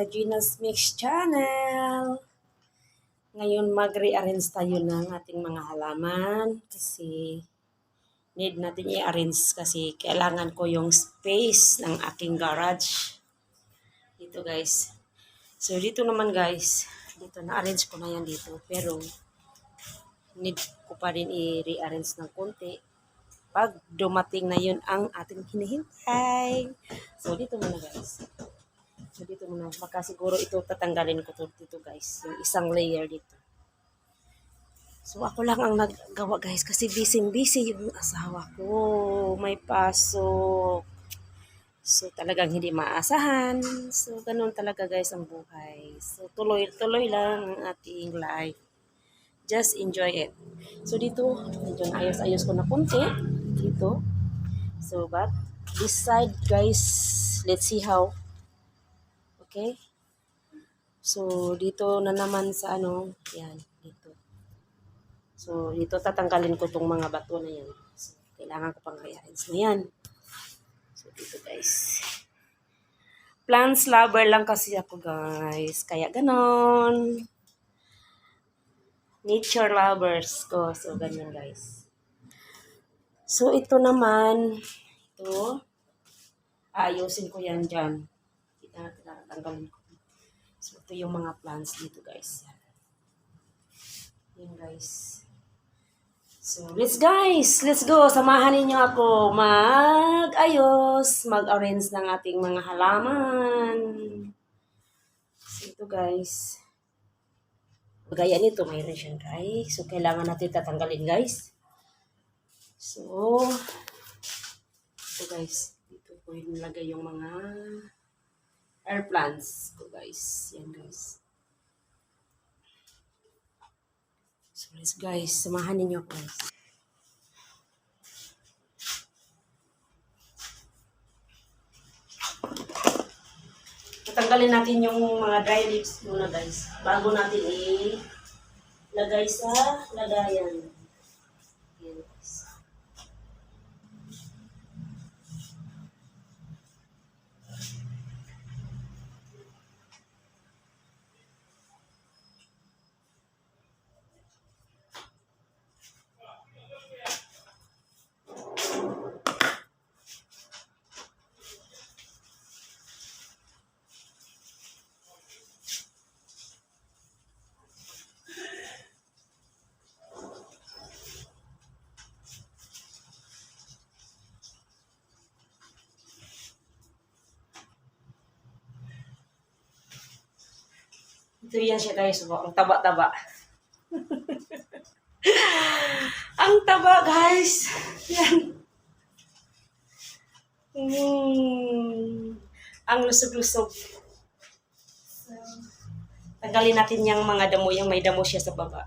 sa Gina's Mix Channel. Ngayon mag-rearrange tayo ng ating mga halaman kasi need natin i-arrange kasi kailangan ko yung space ng aking garage. Dito guys. So dito naman guys, dito na-arrange ko na yan dito pero need ko pa rin i-rearrange ng konti pag dumating na yun ang ating hinihintay. So dito muna guys. So dito muna. Baka siguro ito tatanggalin ko to dito guys. Yung isang layer dito. So ako lang ang naggawa guys kasi busy busy yung asawa ko. May pasok. So talagang hindi maasahan. So ganun talaga guys ang buhay. So tuloy-tuloy lang ang ating life. Just enjoy it. So dito, medyo ayos-ayos ko na konti. Dito. So but this side guys, let's see how Okay? So, dito na naman sa ano, yan, dito. So, dito tatanggalin ko tong mga bato na yan. So, kailangan ko pang rearrange na yan. So, dito guys. Plants lover lang kasi ako guys. Kaya ganon. Nature lovers ko. So, ganyan guys. So, ito naman, ito, ayusin ko yan dyan na tinatanggalin ko. So, ito yung mga plants dito, guys. Yan. Guys. So, let's guys, let's go. Samahan ninyo ako mag-ayos, mag-arrange ng ating mga halaman. So, ito guys. Gaya nito, mayroon siyang guys. So, kailangan natin tatanggalin, guys. So, ito guys. Dito ko nilagay yung mga air plants ko guys. Yan guys. So let's guys, samahan ninyo guys. Tatanggalin natin yung mga dry leaves muna guys. Bago natin i-lagay sa lagayan. Ito yan siya guys. Oh, ang taba-taba. ang taba guys. Yan. Mm. Ang lusog-lusog. So, tanggalin natin yung mga damo. Yung may damo siya sa baba.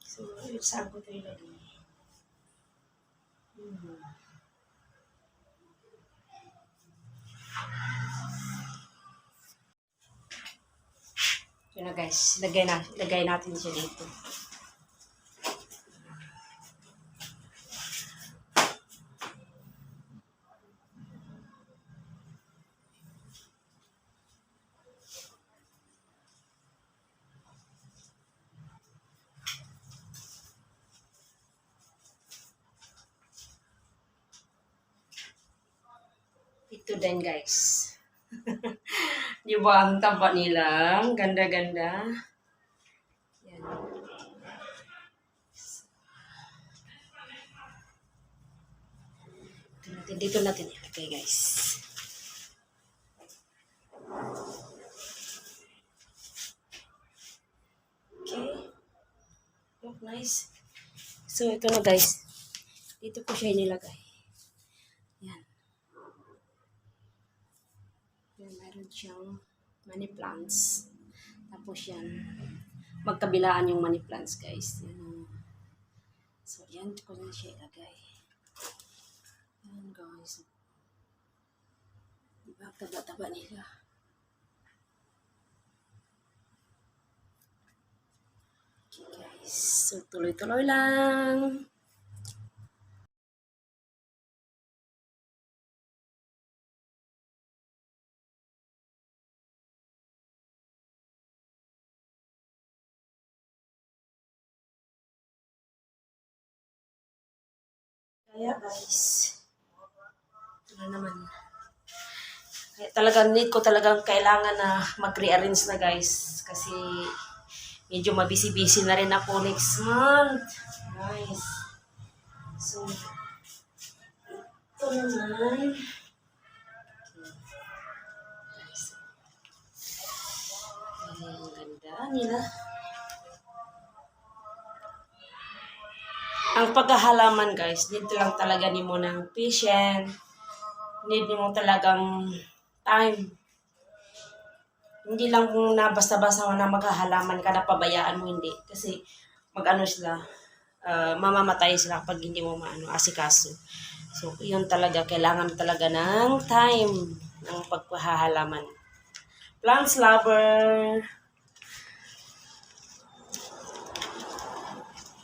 So, saan ko ito? Yun na guys, lagay, na, lagay natin siya dito. Ito din guys. Di ba ang taba nila? Ganda-ganda. Yan. Dito natin, dito natin ilagay guys. Okay. Look nice. So, ito na guys. Dito ko siya inilagay. Yan. Yan, mayroon siyang money plants. Tapos yan, magkabilaan yung money plants, guys. Yan. So, yan ko na siya ilagay. Yan, guys. Diba, taba-taba nila. Okay, guys. So, tuloy-tuloy lang. Kaya guys, ito na naman. Kaya talagang need ko talagang kailangan na mag-rearrange na guys. Kasi medyo mabisi-busy na rin ako next month. Guys. So, ito naman. Guys. Ang ganda nila. Ang paghahalaman guys, need lang talaga ni mo ng patient. Need mo talagang time. Hindi lang kung na basta-basta na maghahalaman ka na pabayaan mo, hindi. Kasi mag-ano sila, ah, mamamatay sila pag hindi mo maano, asikaso. So, yun talaga, kailangan talaga ng time ng pagpahahalaman. Plants lover.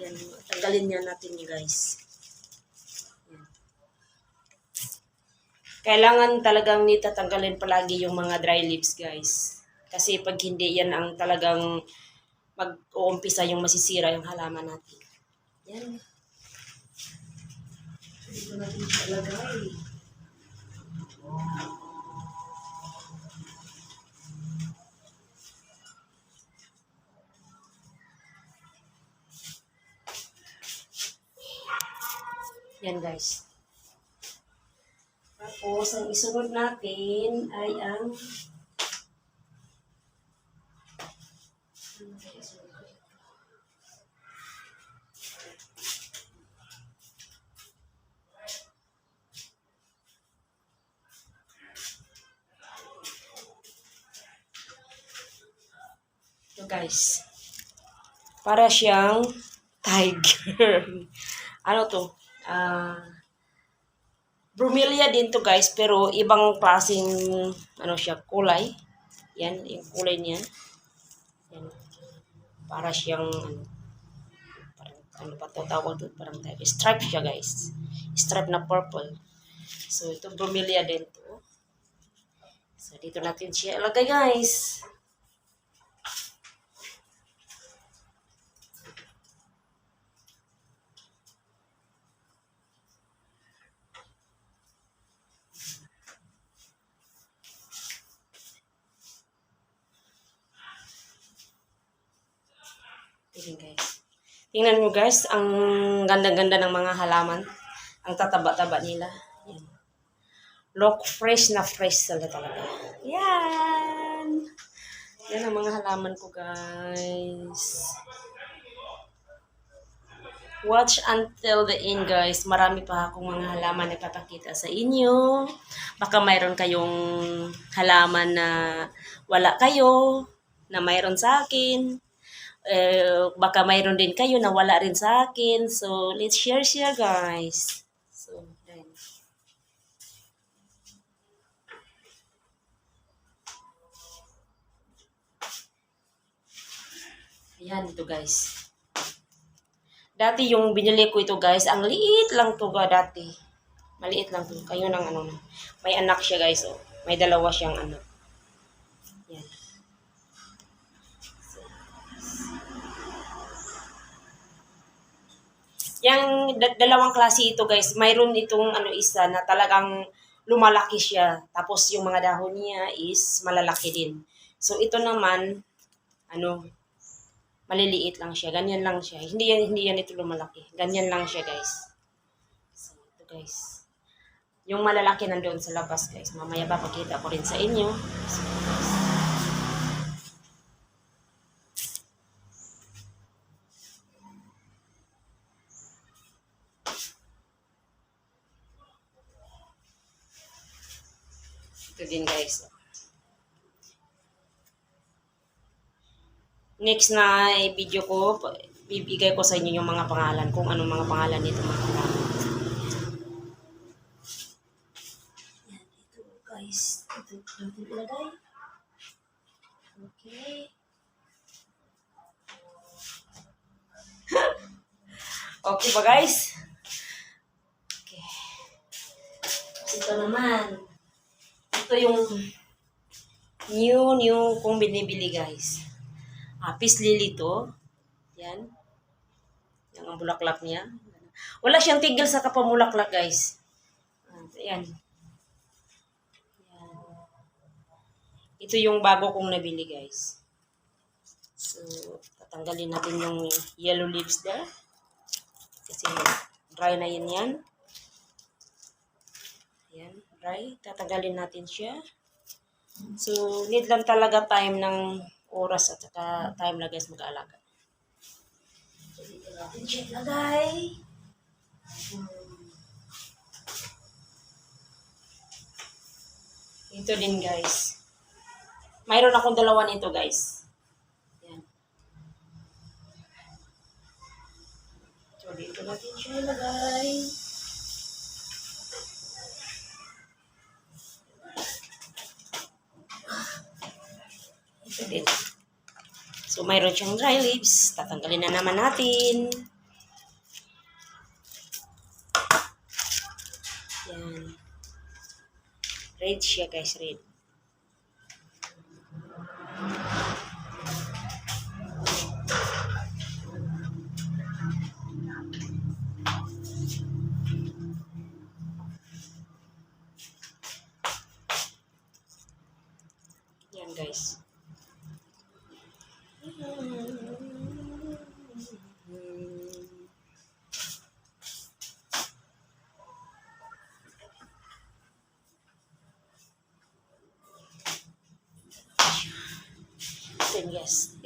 Yan, tanggalin niya natin guys. Kailangan talagang nitatanggalin palagi yung mga dry leaves guys. Kasi pag hindi yan ang talagang mag-uumpisa yung masisira yung halaman natin. Yan. Dito natin siya lagay. Yan guys. Tapos, ang isunod natin ay ang? Ito guys. Para siyang tiger. ano to? Ah... Brumelia din to guys, pero ibang klaseng ano siya, kulay. Yan, yung kulay niya. Yan. Para siyang ano, parang, ano pa to tawag doon, parang type. Stripe siya guys. Stripe na purple. So, ito Brumelia din to. So, dito natin siya ilagay guys. Tingnan guys. Tingnan nyo guys, ang ganda-ganda ng mga halaman. Ang tataba-taba nila. Yan. Look fresh na fresh sila talaga. Yan! Yan ang mga halaman ko guys. Watch until the end guys. Marami pa akong mga halaman na ipapakita sa inyo. Baka mayroon kayong halaman na wala kayo, na mayroon sa akin eh, baka mayroon din kayo na wala rin sa akin. So, let's share share guys. So, then. Ayan ito guys. Dati yung binili ko ito guys, ang liit lang to ga dati. Maliit lang to. Kayo ng ano na. May anak siya guys. Oh. May dalawa siyang anak. Yang da- dalawang klase ito guys, mayroon itong ano isa na talagang lumalaki siya. Tapos yung mga dahon niya is malalaki din. So ito naman ano maliliit lang siya. Ganyan lang siya. Hindi yan hindi yan ito lumalaki. Ganyan lang siya guys. So ito guys. Yung malalaki nandoon sa labas guys. Mamaya papakita ko rin sa inyo. So, guys. Din guys. Next na video ko, bibigay ko sa inyo yung mga pangalan, kung anong mga pangalan nito mga halaman. Yan, ito guys. Ito, ito ilagay. Okay. Okay ba guys? Okay. Ito naman. Ito yung new, new kong binibili guys. Ah, peace lily to. Yan. Yan ang bulaklak niya. Wala siyang tigil sa kapamulaklak guys. Yan. Yan. Ito yung bago kong nabili guys. So, tatanggalin natin yung yellow leaves there. Kasi dry na yan yan. Ayan, dry. Tatanggalin natin siya. So, need lang talaga time ng oras at saka time na guys mag-aalaga. So, dito natin. Ito din guys. Mayroon akong dalawa nito guys. Yan. So, dito natin siya ilagay. Ito din. So, mayroon siyang dry leaves. Tatanggalin na naman natin. Yan. Red siya guys, red.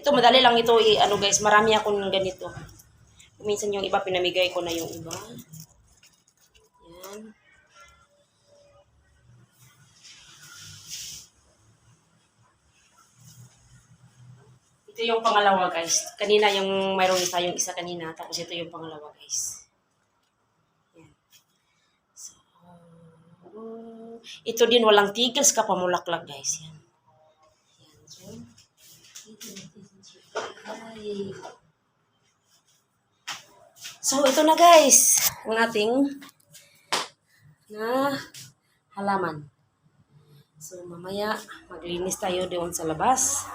Ito madali lang ito i ano guys, marami akong ganito. Minsan yung iba pinamigay ko na yung iba. Yan. Ito yung pangalawa guys. Kanina yung mayroon tayong isa kanina. Tapos ito yung pangalawa guys. Yan. So, ito din walang tigils ka pamulaklak guys. Yan. Yan. So, ito siya. Ay. So, ito na guys. Ang ating na halaman. So, mamaya maglinis tayo doon sa labas.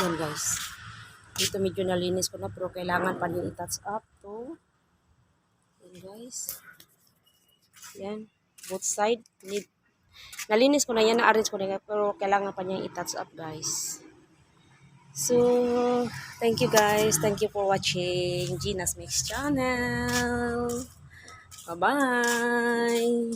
Yan guys. Dito medyo nalinis ko na pero kailangan pa din i-touch up to. Yan guys. Yan. Both side. Need. Nalinis ko na yan. Na-arrange ko na yan. Pero kailangan pa niyang i-touch up guys. So, thank you guys. Thank you for watching Gina's Mix Channel. Bye-bye.